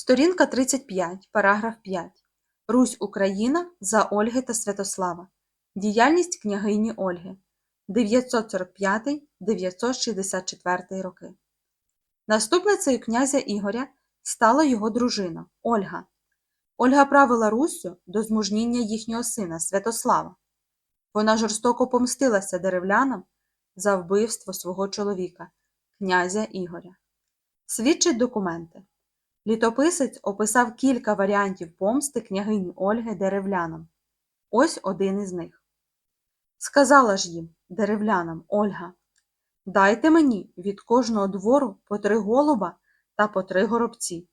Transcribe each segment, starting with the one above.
Сторінка 35, параграф 5. Русь Україна за Ольги та Святослава. Діяльність княгині Ольги 945-964 роки. Наступницею князя Ігоря стала його дружина Ольга. Ольга правила Руссю до змужніння їхнього сина Святослава. Вона жорстоко помстилася деревлянам за вбивство свого чоловіка, князя Ігоря. Свідчать документи. Літописець описав кілька варіантів помсти княгині Ольги деревлянам. Ось один із них. Сказала ж їм, деревлянам, Ольга, дайте мені від кожного двору по три голуба та по три горобці.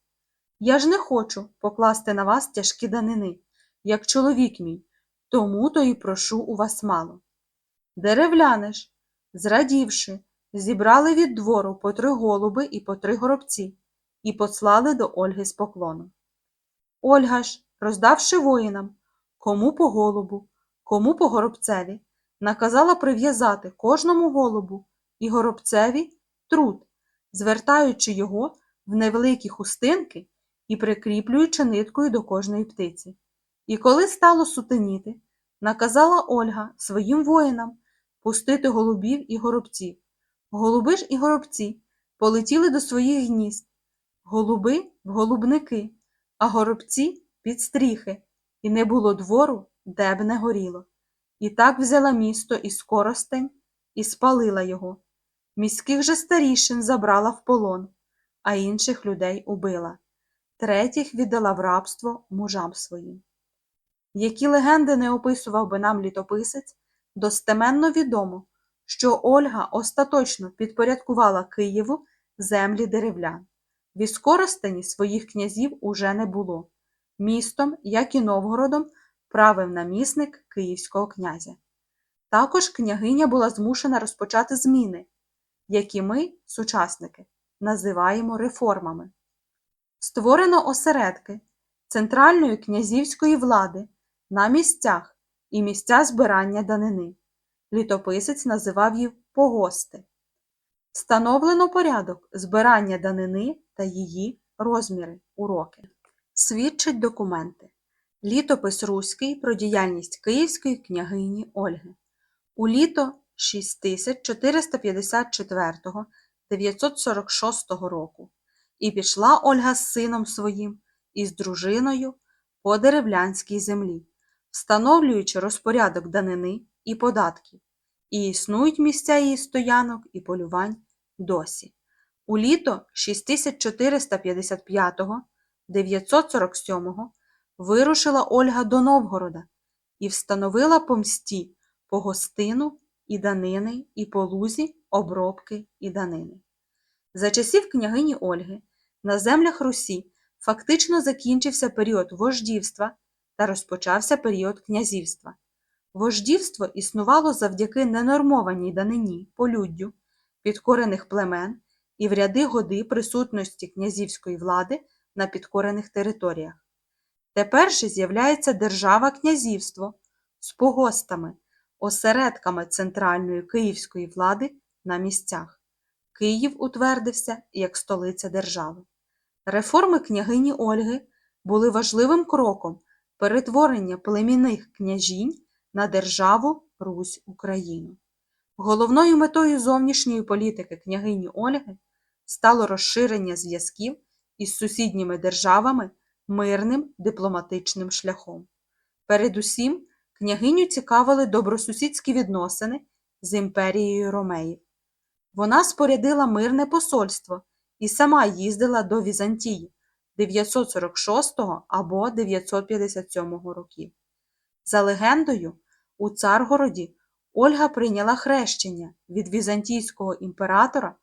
Я ж не хочу покласти на вас тяжкі данини, як чоловік мій, тому то і прошу у вас мало. Деревляни ж, зрадівши, зібрали від двору по три голуби і по три горобці і послали до Ольги з поклоном. Ольга ж, роздавши воїнам, кому по голубу, кому по горобцеві, наказала прив'язати кожному голубу і горобцеві труд, звертаючи його в невеликі хустинки і прикріплюючи ниткою до кожної птиці. І коли стало сутеніти, наказала Ольга своїм воїнам пустити голубів і горобців. Голуби ж і горобці полетіли до своїх гнізд, голуби в голубники, а горобці під стріхи, і не було двору, де б не горіло. І так взяла місто і скоростень і спалила його. Міських же старішин забрала в полон, а інших людей убила. Третіх віддала в рабство мужам своїм. Які легенди не описував би нам літописець, достеменно відомо, що Ольга остаточно підпорядкувала Києву землі деревлян. В Іскоростені своїх князів уже не було. Містом, як і Новгородом, правив намісник київського князя. Також княгиня була змушена розпочати зміни, які ми, сучасники, називаємо реформами. Створено осередки центральної князівської влади на місцях і місця збирання данини. Літописець називав їх погости. Встановлено порядок збирання данини та її розміри уроки. Свідчать документи. Літопис Руський про діяльність Київської княгині Ольги. У літо 64-946 року і пішла Ольга з сином своїм і з дружиною по деревлянській землі, встановлюючи розпорядок данини і податків, і існують місця її стоянок і полювань досі. У літо 6455-947 вирушила Ольга до Новгорода і встановила по мсті по гостину і данини, і по лузі обробки і данини. За часів княгині Ольги на землях Русі фактично закінчився період вождівства та розпочався період князівства. Вождівство існувало завдяки ненормованій данині полюддю підкорених племен і в ряди годи присутності князівської влади на підкорених територіях. Тепер же з'являється держава-князівство з погостами, осередками центральної київської влади на місцях. Київ утвердився як столиця держави. Реформи княгині Ольги були важливим кроком перетворення племінних княжінь на державу Русь Україну. Головною метою зовнішньої політики княгині Ольги стало розширення зв'язків із сусідніми державами мирним дипломатичним шляхом. Передусім, княгиню цікавили добросусідські відносини з імперією Ромеїв. Вона спорядила мирне посольство і сама їздила до Візантії 946 або 957 років. За легендою, у Царгороді Ольга прийняла хрещення від візантійського імператора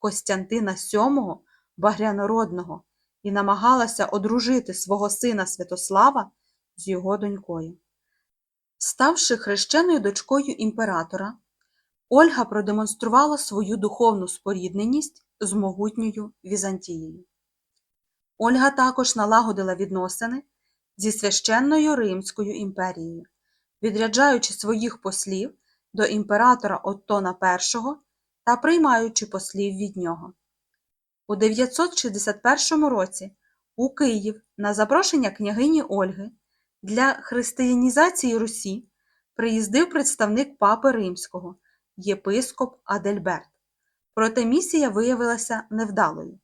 Костянтина VII Багрянородного і намагалася одружити свого сина Святослава з його донькою. Ставши хрещеною дочкою імператора, Ольга продемонструвала свою духовну спорідненість з могутньою Візантією. Ольга також налагодила відносини зі священною Римською імперією, відряджаючи своїх послів до імператора Оттона І та приймаючи послів від нього. У 961 році У Київ на запрошення княгині Ольги для християнізації Русі приїздив представник Папи Римського, єпископ Адельберт. Проте місія виявилася невдалою.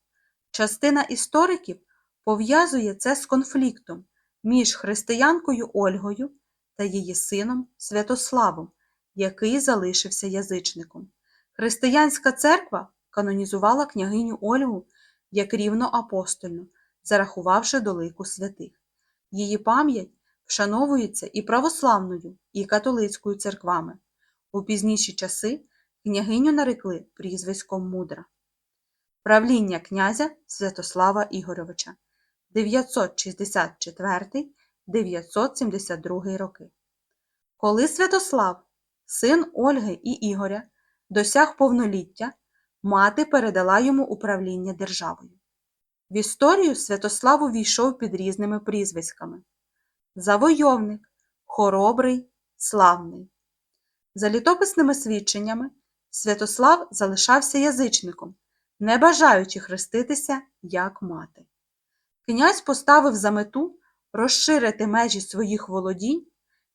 Частина істориків пов'язує це з конфліктом між християнкою Ольгою та її сином Святославом, який залишився язичником. Християнська церква канонізувала княгиню Ольгу як рівноапостольну, зарахувавши до лику святих. Її пам'ять вшановується і православною, і католицькою церквами. У пізніші часи княгиню нарекли прізвиськом Мудра. Правління князя Святослава Ігоровича 964-972 роки. Коли Святослав, син Ольги і Ігоря, досяг повноліття, мати передала йому управління державою. В історію Святослав увійшов під різними прізвиськами Завойовник, Хоробрий, Славний. За літописними свідченнями, Святослав залишався язичником, не бажаючи хреститися як мати. Князь поставив за мету розширити межі своїх володінь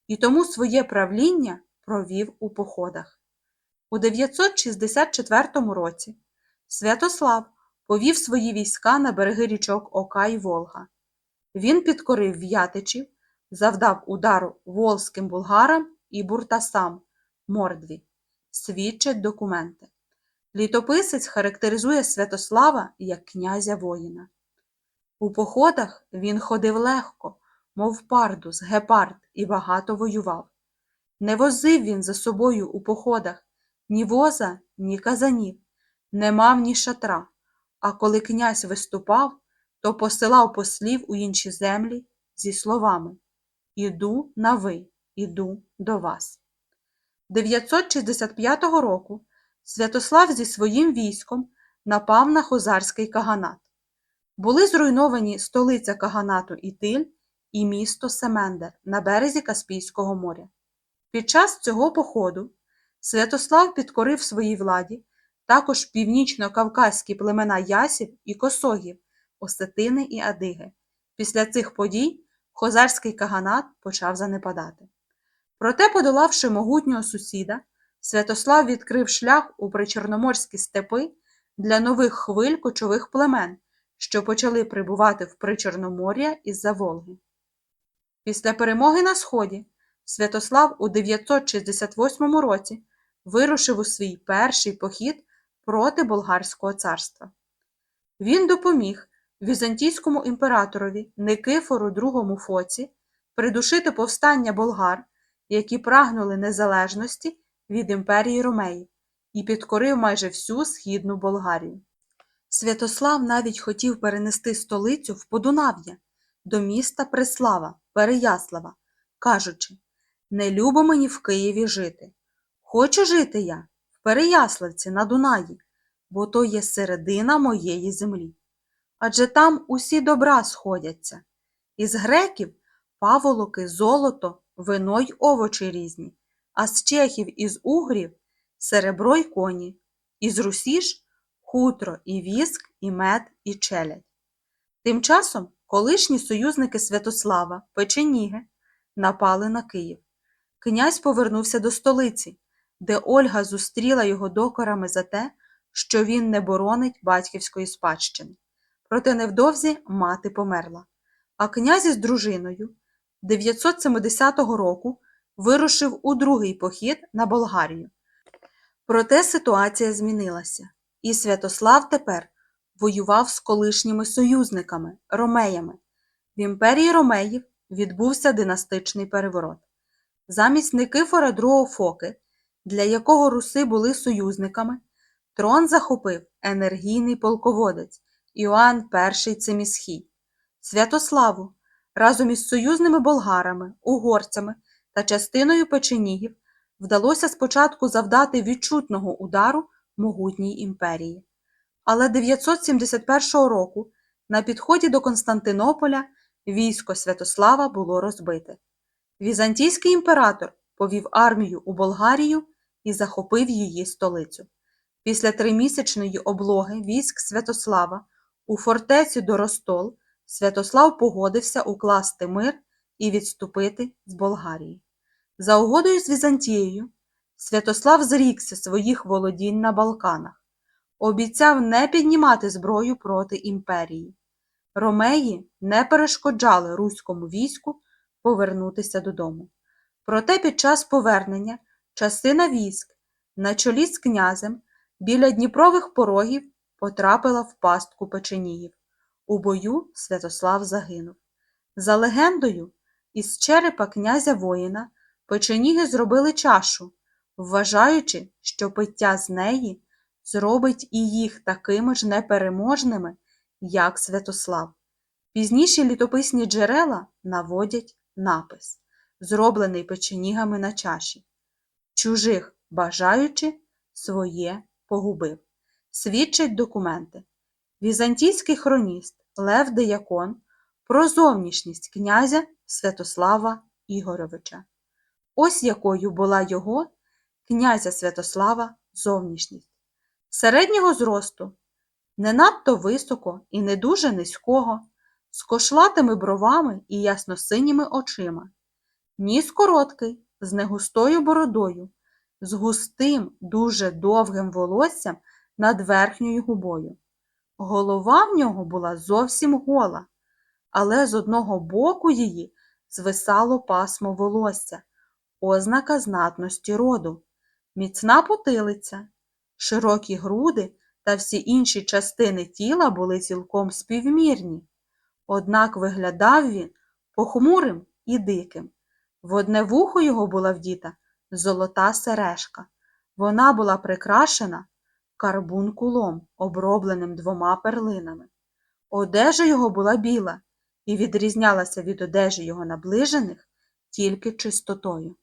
і тому своє правління провів у походах. У 964 році Святослав повів свої війська на береги річок Ока і Волга. Він підкорив В'ятичів, завдав удару волзьким булгарам і буртасам Мордві. Свідчать документи. Літописець характеризує Святослава як князя воїна. У походах він ходив легко, мов пардус, гепард, і багато воював. Не возив він за собою у походах ні воза, ні казанів, не мав ні шатра, а коли князь виступав, то посилав послів у інші землі зі словами Іду на ви, іду до вас. 965 року Святослав зі своїм військом напав на хозарський каганат. Були зруйновані столиця каганату Ітиль і місто Семендер на березі Каспійського моря. Під час цього походу Святослав підкорив своїй владі також північно-кавказькі племена Ясів і Косогів, Осетини і Адиги. Після цих подій хозарський каганат почав занепадати. Проте, подолавши могутнього сусіда, Святослав відкрив шлях у причорноморські степи для нових хвиль кочових племен, що почали прибувати в Причорномор'я із-за Волги. Після перемоги на Сході Святослав у 968 році вирушив у свій перший похід проти Болгарського царства. Він допоміг візантійському імператорові Никифору II Фоці придушити повстання болгар, які прагнули незалежності від імперії Ромеїв, і підкорив майже всю східну Болгарію. Святослав навіть хотів перенести столицю в Подунав'я до міста Преслава, Переяслава, кажучи не любо мені в Києві жити. Хочу жити я в Переяславці на Дунаї, бо то є середина моєї землі. Адже там усі добра сходяться. Із греків паволоки, золото, вино й овочі різні, а з чехів із угрів серебро й коні, із русіж хутро і віск, і мед, і челядь. Тим часом колишні союзники Святослава, Печеніги, напали на Київ. Князь повернувся до столиці, де Ольга зустріла його докорами за те, що він не боронить батьківської спадщини. Проте невдовзі мати померла. А князь із дружиною 970 року вирушив у другий похід на Болгарію. Проте ситуація змінилася, і Святослав тепер воював з колишніми союзниками ромеями. В імперії ромеїв відбувся династичний переворот. Замість Никифора II Фоки, для якого руси були союзниками, трон захопив енергійний полководець Іоанн І Цемісхій. Святославу разом із союзними болгарами, угорцями та частиною печенігів вдалося спочатку завдати відчутного удару могутній імперії. Але 971 року на підході до Константинополя військо Святослава було розбите. Візантійський імператор повів армію у Болгарію і захопив її столицю. Після тримісячної облоги військ Святослава у фортеці Доростол Святослав погодився укласти мир і відступити з Болгарії. За угодою з Візантією Святослав зрікся своїх володінь на Балканах, обіцяв не піднімати зброю проти імперії. Ромеї не перешкоджали руському війську повернутися додому. Проте під час повернення частина військ на чолі з князем біля Дніпрових порогів потрапила в пастку печеніїв. У бою Святослав загинув. За легендою, із черепа князя воїна печеніги зробили чашу, вважаючи, що пиття з неї зробить і їх такими ж непереможними, як Святослав. Пізніші літописні джерела наводять напис, зроблений печенігами на чаші. Чужих бажаючи, своє погубив. Свідчать документи. Візантійський хроніст Лев Деякон про зовнішність князя Святослава Ігоровича. Ось якою була його, князя Святослава, зовнішність. Середнього зросту, не надто високо і не дуже низького, з кошлатими бровами і ясно-синіми очима. Ніс короткий, з негустою бородою, з густим, дуже довгим волоссям над верхньою губою. Голова в нього була зовсім гола, але з одного боку її звисало пасмо волосся, ознака знатності роду, міцна потилиця, широкі груди та всі інші частини тіла були цілком співмірні. Однак виглядав він похмурим і диким. В одне вухо його була вдіта золота сережка. Вона була прикрашена карбункулом, обробленим двома перлинами. Одежа його була біла і відрізнялася від одежі його наближених тільки чистотою.